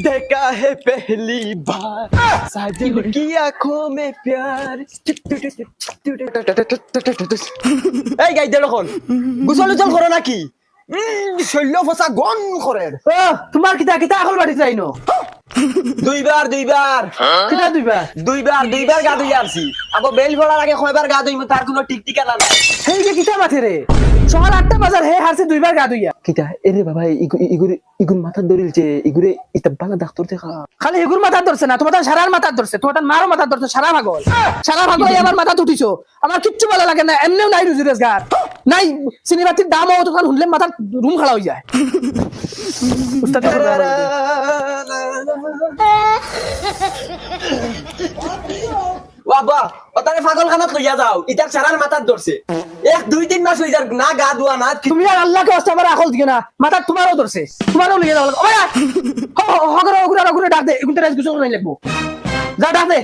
देखा है पहली बार साजिद की आंखों में प्यार এই গাই দে এখন গুসল উজল করো নাকি উম, শৈল্য ফসা গন করে ও তোমার কিতা কিতা আকল বাড়ি যাইনো দুইবার দুইবার কিতা দুইবা দুইবার দুইবার গা ধুই আসছি আবার বেল ভরার আগে কয়বার গা ধুইম তার কোনো টিক ঠিকানা নাই সেই যে কিতা মাথে রে সকাল আটটা বাজার হে হারছে দুইবার গা ধুইয়া কিটা এরে বাবা ইগুরে ইগুর মাথা ধরিলছে ইগুরে ইতা বালা ডাক্তার দেখা খালি এগুর মাথা ধরছে না তোমার সারার মাথা ধরছে তোমার মারও মাথা ধরছে সারা ভাগল সারা ভাগল আমার মাথা উঠিছো আমার কিচ্ছু ভালো লাগে না এমনিও নাই রুজি রোজগার নাই সিনেমাটির দামও তখন শুনলে মাথার রুম খাড়া হয়ে যায় উস্তাদ। বাবা ওটারে পাগল খানাত লইয়া যাও ইটার সারার মাথার ধরছে এক দুই তিন মাস হই যার না গা ধোয়া না তুমি আর আল্লাহকে অস্তে আমার আকল দিকে না মাথা তোমারও ধরছে তোমারও লইয়া যাও ওয়া হগরা হগরা হগরা ডাক দে এখন তো রাইস গুছো নাই লাগবো যা ডাক দে